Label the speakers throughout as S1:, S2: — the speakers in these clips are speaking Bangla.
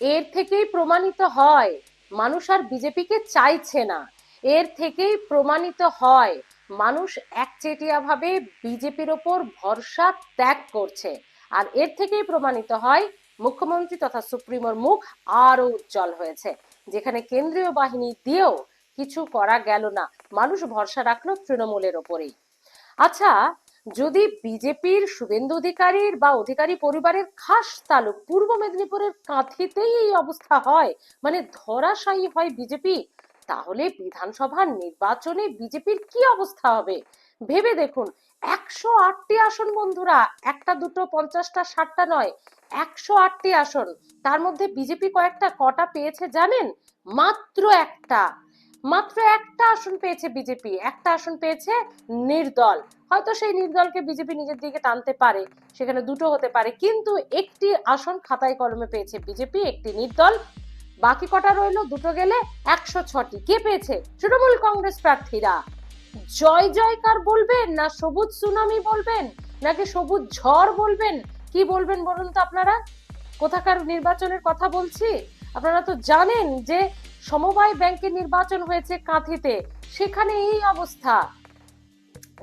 S1: এর থেকেই প্রমাণিত হয়, মানুষ আর বিজেপিকে চাইছে না। এর থেকেই প্রমাণিত হয়, মানুষ একচেটিয়াভাবে বিজেপির ওপর ভরসা ত্যাগ করছে। আর এর থেকেই প্রমাণিত হয়, মুখ্যমন্ত্রী তথা সুপ্রিমোর মুখ আরও উজ্জ্বল হয়েছে, যেখানে কেন্দ্রীয় বাহিনী দিয়েও কিছু করা গেল না, মানুষ ভরসা রাখল তৃণমূলের ওপরেই। আচ্ছা যদি বিজেপির শুভেন্দু অধিকারীর বা অধিকারী পরিবারের খাস তালুক পূর্ব মেদিনীপুরের কাঁথিতেই এই অবস্থা হয় মানে ধরাশায়ী হয় বিজেপি, তাহলে বিধানসভা নির্বাচনে বিজেপির কি অবস্থা হবে? ভেবে দেখুন, একশো আটটি আসন বন্ধুরা, একটা, দুটো, পঞ্চাশটা, ষাটটা নয়, একশো আটটি আসন। তার মধ্যে বিজেপি কয়েকটা, কটা পেয়েছে জানেন? মাত্র একটা। মাত্র একটা আসন পেয়েছে বিজেপি, একটা আসন পেয়েছে নির্দল। হয়তো সেই নির্দলকে বিজেপি নিজের দিকে টানতে পারে, সেখানে দুটো হতে পারে, কিন্তু একটি আসন খাতায় কলমে পেয়েছে বিজেপি, একটি নির্দল। বাকি কটা রইল, দুটো গেলে একশো ছটি। কে পেয়েছে? তৃণমূল কংগ্রেস প্রার্থীরা। জয় জয়কার বলবেন না সবুজ সুনামি বলবেন, নাকি সবুজ ঝড় বলবেন? কি বলবেন বলুন তো আপনারা? কোথাকার নির্বাচনের কথা বলছি? আপনারা তো জানেন যে সমবায় ব্যাংকের নির্বাচন হয়েছে কাঁথিতে। সেখানে এই অবস্থা।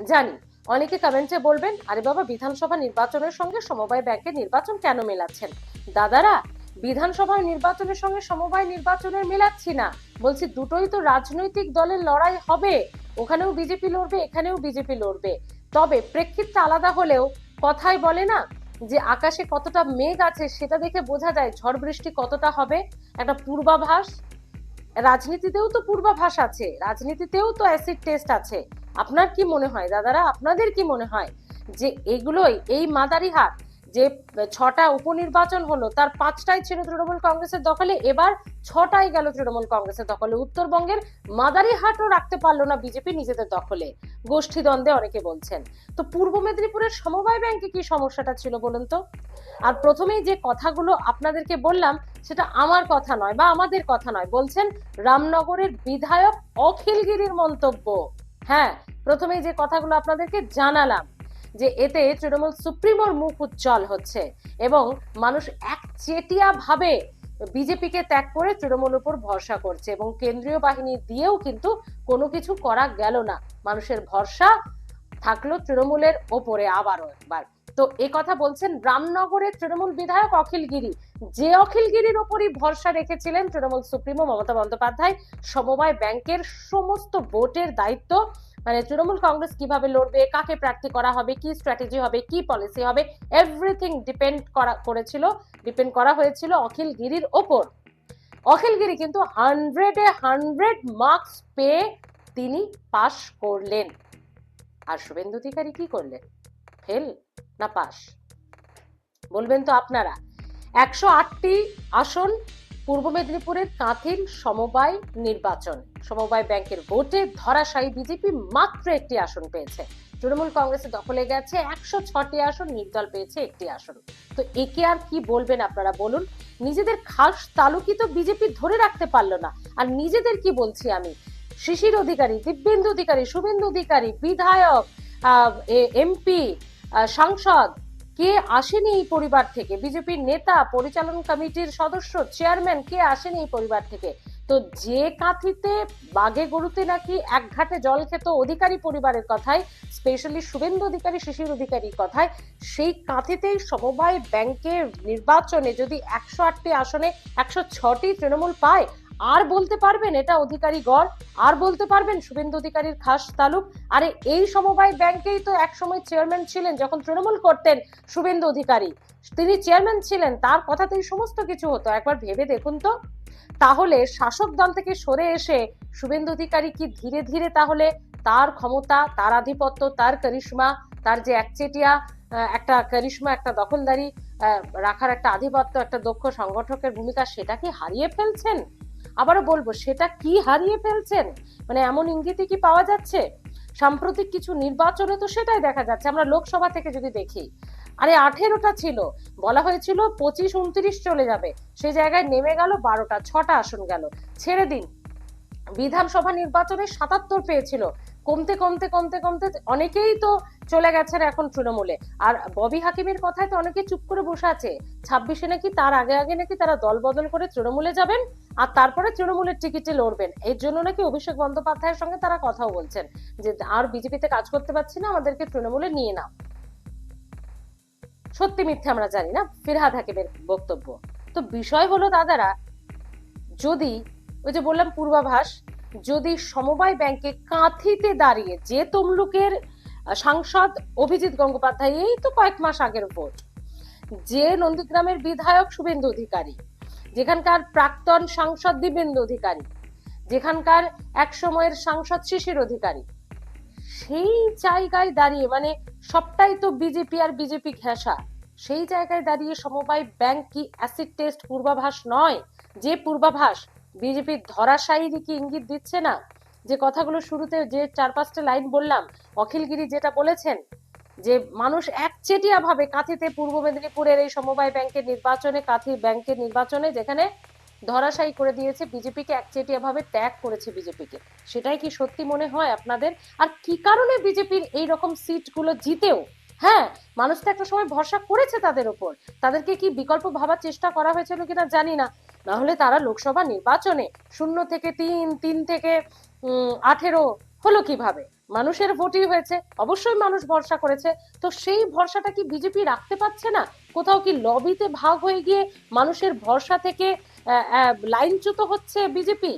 S1: জানি, অনেকে কমেন্টে বলবেন, আরে বাবা, বিধানসভা নির্বাচনের সঙ্গে সমবায় ব্যাংকের নির্বাচন কেন মেলাচ্ছেন? দাদারা বিধানসভার নির্বাচনের সঙ্গে সমবায় নির্বাচনের মেলাচ্ছি না। বলছি, দুটোই তো রাজনৈতিক দলের লড়াই হবে। ওখানেও বিজেপি লড়বে, এখানেও বিজেপি লড়বে। তবে প্রেক্ষিতটা আলাদা হলেও কথাই বলে না যে আকাশে কতটা মেঘ আছে সেটা দেখে বোঝা যায় ঝড় বৃষ্টি কতটা হবে। একটা পূর্বাভাস রাজনীতিতেও তো পূর্বাভাস আছে, রাজনীতিতেও তো অ্যাসিড টেস্ট আছে। আপনার কি মনে হয়, দাদারা, আপনাদের কি মনে হয় যে এগুলোই, এই মাদারিহাট যে ছটা উপনির্বাচন হলো, তার পাঁচটাই ছিল তৃণমূল কংগ্রেসের দখলে। এবার ছটাই গেল তৃণমূল কংগ্রেসের দখলে। উত্তরবঙ্গের মাদারিহাটও রাখতে পারল না বিজেপি নিজেদের দখলে গোষ্ঠী দ্বন্দ্বে অনেকে বলছেন। তো পূর্ব মেদিনীপুরের সমবায় ব্যাংকে কি সমস্যাটা ছিল বলুন তো? আর প্রথমেই যে কথাগুলো আপনাদেরকে বললাম, সেটা আমার কথা নয় বা আমাদের কথা নয়। বলছেন রামনগরের বিধায়ক অখিলগিরির মন্তব্য। হ্যাঁ প্রথমেই যে কথাগুলো আপনাদেরকে জানালাম। যে এতে তৃণমূল সুপ্রিমোর মুখ উজ্জ্বল হচ্ছে এবং মানুষ একচেটিয়া ভাবে বিজেপিকে ত্যাগ করে তৃণমূল উপর ভরসা করছে এবং কেন্দ্রীয় বাহিনী দিয়েও কিন্তু কোনো কিছু করা গেল না। মানুষের ভরসা থাকল তৃণমূলের ওপরে আবারও একবার। তো এ কথা বলছেন রামনগরের তৃণমূল বিধায়ক অখিলগিরি যে অখিলগিরির ওপরই ভরসা রেখেছিলেন তৃণমূল সুপ্রিমো মমতা বন্দ্যোপাধ্যায়, সমবায় ব্যাংকের সমস্ত ভোটের দায়িত্ব মানে তৃণমূল কংগ্রেস কীভাবে লড়বে, কাকে প্রার্থী করা হবে, কি স্ট্র্যাটেজি হবে, কি পলিসি হবে এভরিথিং ডিপেন্ড করা, করেছিল ডিপেন্ড করা হয়েছিল অখিল গিরির ওপর। অখিল গিরি কিন্তু হান্ড্রেডে হান্ড্রেড মার্কস পেয়ে তিনি পাশ করলেন। আর শুভেন্দু অধিকারী কি করলেন? ফেল না পাস বলবেন তো আপনারা। একশো আটটি আসন পূর্ব মেদিনীপুরের কাঁথির সমবায় নির্বাচন। সমবায় ব্যাংকের ভোটে ধরাশায়ী বিজেপি মাত্র একটি আসন পেয়েছে। তৃণমূল কংগ্রেসের দখলে গেছে, একশো ছটি আসন নির্দল পেয়েছে একটি আসন। তো একে আর কি বলবেন আপনারা বলুন? নিজেদের খাস তালুকি তো বিজেপি ধরে রাখতে পারল না। আর নিজেদের কি বলছি আমি? শিশির অধিকারী, দিব্যেন্দু অধিকারী, শুভেন্দু অধিকারী, বিধায়ক এমপি সাংসদ কে আসেনি এই পরিবার থেকে? বিজেপির নেতা, পরিচালন কমিটির সদস্য, চেয়ারম্যান কে আসেনি এই পরিবার থেকে? তো যে কাঁথিতে বাগে গরুতে নাকি এক ঘাটে জল খেত অধিকারী পরিবারের কথায় স্পেশালি শুভেন্দু অধিকারী, শিশির অধিকারীর কথায়, সেই কাঁথিতেই সমবায় ব্যাংকের নির্বাচনে যদি একশো আটটি আসনে একশো ছটি তৃণমূল পায় আর বলতে পারবেন এটা অধিকারী গড়, আর বলতে পারবেন শুভেন্দু অধিকারীর খাস তালুক। আরে এই সমবায় ব্যাংকেই তো একসময় চেয়ারম্যান ছিলেন যখন তৃণমূল করতেন শুভেন্দু অধিকারী। তিনি চেয়ারম্যান ছিলেন, তার কথাতেই সমস্ত কিছু হতো। একবার ভেবে দেখুন তো। তাহলে শাসক দল থেকে সরে এসে শুভেন্দু অধিকারী কি ধীরে ধীরে তাহলে তার ক্ষমতা, তার আধিপত্য, তার করিশ্মা, তার যে একচেটিয়া একটা করিশ্মা, একটা দখলদারি রাখার একটা আধিপত্য, একটা দক্ষ সংগঠকের ভূমিকা সেটা কি হারিয়ে ফেলছেন? আবারও বলব, সেটা কি হারিয়ে ফেলছেন? মানে এমন ইঙ্গিতে কি পাওয়া যাচ্ছে? সাম্প্রতিক কিছু নির্বাচনে তো সেটাই দেখা যাচ্ছে, আমরা লোকসভা থেকে যদি দেখি। আরে আঠেরোটা ছিল, বলা হয়েছিল পঁচিশ, উনত্রিশ চলে যাবে। সেই জায়গায় নেমে গেল বারোটা, ছটা আসন গেল। ছেড়ে দিন। বিধানসভা নির্বাচনে সাতাত্তর পেয়েছিল। কমতে কমতে কমতে কমতে অনেকেই তো চলে গেছেন এখন তৃণমূলে। আর ববি হাকিমের কথায় তো অনেকে চুপ করে বসে আছে। ছাব্বিশে নাকি তার আগে আগে নাকি তারা দল বদল করে তৃণমূলে যাবেন আর তারপরে তৃণমূলের টিকিটে লড়বেন। এর জন্য নাকি অভিষেক বন্দ্যোপাধ্যায়ের সঙ্গে তারা কথাও বলছেন যে আর বিজেপিতে কাজ করতে পারছি না, আমাদেরকে তৃণমূলে নিয়ে নাও। সত্যি মিথ্যে আমরা জানি না। ফিরহাদ হাকিমের বক্তব্য। তো বিষয় হলো দাদারা যদি ওই যে বললাম পূর্বাভাস, যদি সমবায় ব্যাংকে কাঁথিতে দাঁড়িয়ে যে তমলুকের সাংসদ অভিজিৎ গঙ্গোপাধ্যায়, এই তো কয়েক মাস আগের ভোট, যে নন্দীগ্রামের বিধায়ক শুভেন্দু অধিকারী, যেখানকার প্রাক্তন সাংসদ দিবেন্দু অধিকারী, যেখানকার এক সময়ের সাংসদ শিশির অধিকারী, সেই জায়গায় দাঁড়িয়ে মানে সবটাই তো বিজেপি আর বিজেপি ঘেঁষা, সেই জায়গায় দাঁড়িয়ে সমবায় ব্যাংক কি অ্যাসিড টেস্ট পূর্বাভাস নয়? যে পূর্বাভাস বিজেপির ধরাশায়ী কি ইঙ্গিত দিচ্ছে না? যে কথাগুলো শুরুতে যে চার পাঁচটা লাইন বললাম, অখিলগিরি যেটা বলেছেন, যে মানুষ একচেটিয়া ভাবে কাঁথিতে পূর্ব মেদিনীপুরের এই সমবায় ব্যাংকের নির্বাচনে, কাঁথি ব্যাংকের নির্বাচনে যেখানে ধরাশায়ী করে দিয়েছে, বিজেপিকে একচেটিয়া ভাবে ত্যাগ করেছে বিজেপিকে। সেটাই কি সত্যি মনে হয় আপনাদের? আর কি কারণে বিজেপির এই রকম সিটগুলো জিতেও? হ্যাঁ মানুষ তো একটা সময় ভরসা করেছে তাদের ওপর। তাদেরকে কি বিকল্প ভাবার চেষ্টা করা হয়েছিল কিনা জানি না। না হলে তারা লোকসভা নির্বাচনে শূন্য থেকে তিন তিন থেকে আঠেরো হলো কীভাবে? মানুষের ভোটই হয়েছে, অবশ্যই মানুষ ভরসা করেছে। তো সেই ভরসাটা কি বিজেপি রাখতে পারছে না? কোথাও কি লবিতে ভাগ হয়ে গিয়ে মানুষের ভরসা থেকে লাইনচ্যুত হচ্ছে বিজেপি?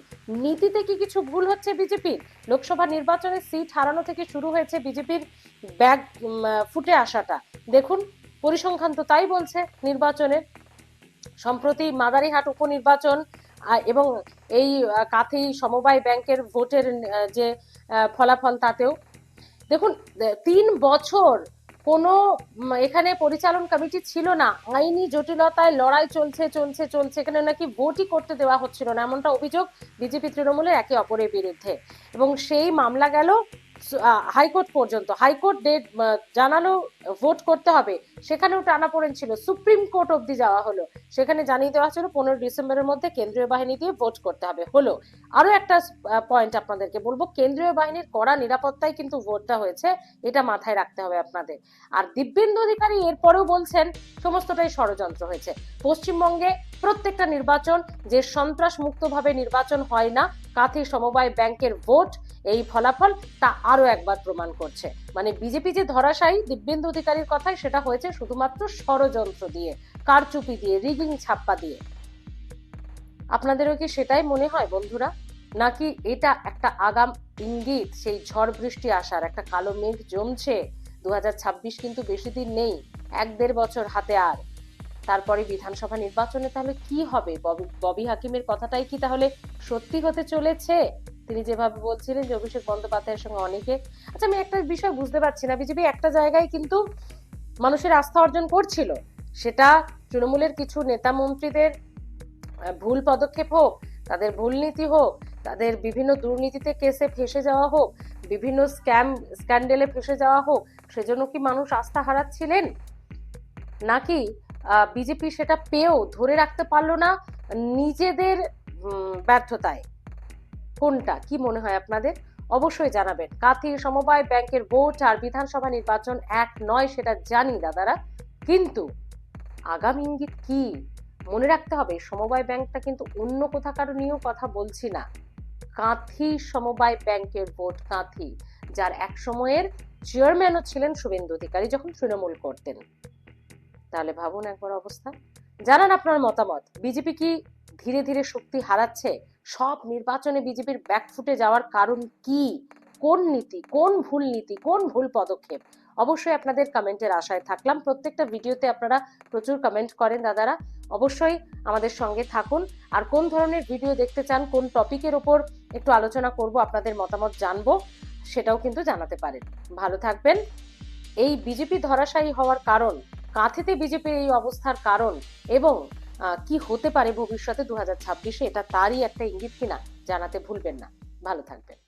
S1: নীতিতে কি কিছু ভুল হচ্ছে বিজেপি লোকসভা নির্বাচনে সিট হারানো থেকে শুরু হয়েছে বিজেপির ব্যাগ ফুটে আসাটা। দেখুন, পরিসংখ্যান তো তাই বলছে, নির্বাচনের সম্প্রতি মাদারিহাট উপনির্বাচন এবং এই কাথি সমবায় ব্যাংকের ভোটের যে ফলাফল তাতেও। দেখুন তিন বছর কোনো এখানে পরিচালন কমিটি ছিল না। আইনি জটিলতায় লড়াই চলছে চলছে চলছে। এখানে নাকি ভোটই করতে দেওয়া হচ্ছিল না, এমনটা অভিযোগ বিজেপি তৃণমূলের একে অপরের বিরুদ্ধে। এবং সেই মামলা গেল হাইকোর্ট পর্যন্ত। হাইকোর্ট ডেট জানালো ভোট করতে হবে। সেখানেও টানাপোড়েন ছিল। সুপ্রিম কোর্ট অবধি যাওয়া হলো। সেখানে জানিয়ে দেওয়া ছিল পনেরো ডিসেম্বরের মধ্যে কেন্দ্রীয় বাহিনী দিয়ে ভোট করতে হবে। হলো। আরও একটা পয়েন্ট আপনাদেরকে বলব। কেন্দ্রীয় বাহিনীর কড়া নিরাপত্তায় কিন্তু ভোটটা হয়েছে। এটা মাথায় রাখতে হবে আপনাদের। আর দিব্যেন্দু অধিকারী এরপরেও বলছেন, সমস্তটাই ষড়যন্ত্র হয়েছে। পশ্চিমবঙ্গে প্রত্যেকটা নির্বাচন যে সন্ত্রাস মুক্তভাবে নির্বাচন হয় না কাথি সমবায় ব্যাংকের ভোট, এই ফলাফল তা আরও একবার প্রমাণ করছে। মানে বিজেপি যে ধরাশায়ী, দিব্যেন্দু অধিকারীর কথাই সেটা হয়েছে শুধুমাত্র ষড়যন্ত্র দিয়ে, কারচুপি দিয়ে, রিগিং ছাপ্পা দিয়ে। আপনাদেরও কি সেটাই মনে হয় বন্ধুরা? নাকি এটা একটা আগাম ইঙ্গিত, সেই ঝড় বৃষ্টি আসার, একটা কালো মেঘ জমছে? দু হাজার ছাব্বিশ কিন্তু বেশি দিন নেই, এক দেড় বছর হাতে আর। তারপরে বিধানসভা নির্বাচনে তাহলে কি হবে? ববি হাকিমের কথাটাই কি তাহলে সত্যি হতে চলেছে? তিনি যেভাবে বলছিলেন যে অভিষেক বন্দ্যোপাধ্যায়ের সঙ্গে অনেকে আচ্ছা আমি একটা বিষয় বুঝতে পারছি না, বিজেপি একটা জায়গায় কিন্তু মানুষের আস্থা অর্জন করছিল। সেটা তৃণমূলের কিছু নেতা মন্ত্রীদের ভুল পদক্ষেপ হোক, তাদের ভুল নীতি হোক, তাদের বিভিন্ন দুর্নীতিতে কেসে ফেসে যাওয়া হোক, বিভিন্ন স্ক্যাম, স্ক্যান্ডেলে ফেসে যাওয়া হোক, সেজন্য কি মানুষ আস্থা হারাচ্ছিলেন? নাকি বিজেপি সেটা পেয়েও ধরে রাখতে পারল না নিজেদের ব্যর্থতায়। কোনটা? কি মনে হয় আপনাদের? অবশ্যই জানাবেন। কাথি সমবায় ব্যাংকের ভোট আর বিধানসভা নির্বাচন এক নয় সেটা জানি দাদারা। কিন্তু আগামী ইঙ্গিত কি? মনে রাখতে হবে, সমবায় ব্যাংকটা কিন্তু অন্য কোথাকার নিয়েও কথা বলছি না। কাঁথি সমবায় ব্যাংকের ভোট কাঁথি, যার এক সময়ের চেয়ারম্যানও ছিলেন শুভেন্দু অধিকারী যখন তৃণমূল করতেন। তাহলে ভাবুন একবার অবস্থা। জানান আপনার মতামত। বিজেপি কি ধীরে ধীরে শক্তি হারাচ্ছে? সব নির্বাচনে বিজেপির ব্যাকফুটে যাওয়ার কারণ কি? কোন নীতি, কোন ভুল নীতি, কোন ভুল পদক্ষেপ? অবশ্যই আপনাদের কমেন্টের আশায় থাকলাম। প্রত্যেকটা ভিডিওতে আপনারা প্রচুর কমেন্ট করেন দাদারা। অবশ্যই আমাদের সঙ্গে থাকুন। আর কোন ধরনের ভিডিও দেখতে চান, কোন টপিকের ওপর একটু আলোচনা করব, আপনাদের মতামত জানব, সেটাও কিন্তু জানাতে পারেন। ভালো থাকবেন। এই বিজেপি ধরাশায়ী হওয়ার কারণ কাঁথিতে বিজেপির এই অবস্থার কারণ এবং কি হতে পারে ভবিষ্যতে দু হাজার ছাব্বিশে, এটা তারই একটা ইঙ্গিত কিনা জানাতে ভুলবেন না। ভালো থাকবেন।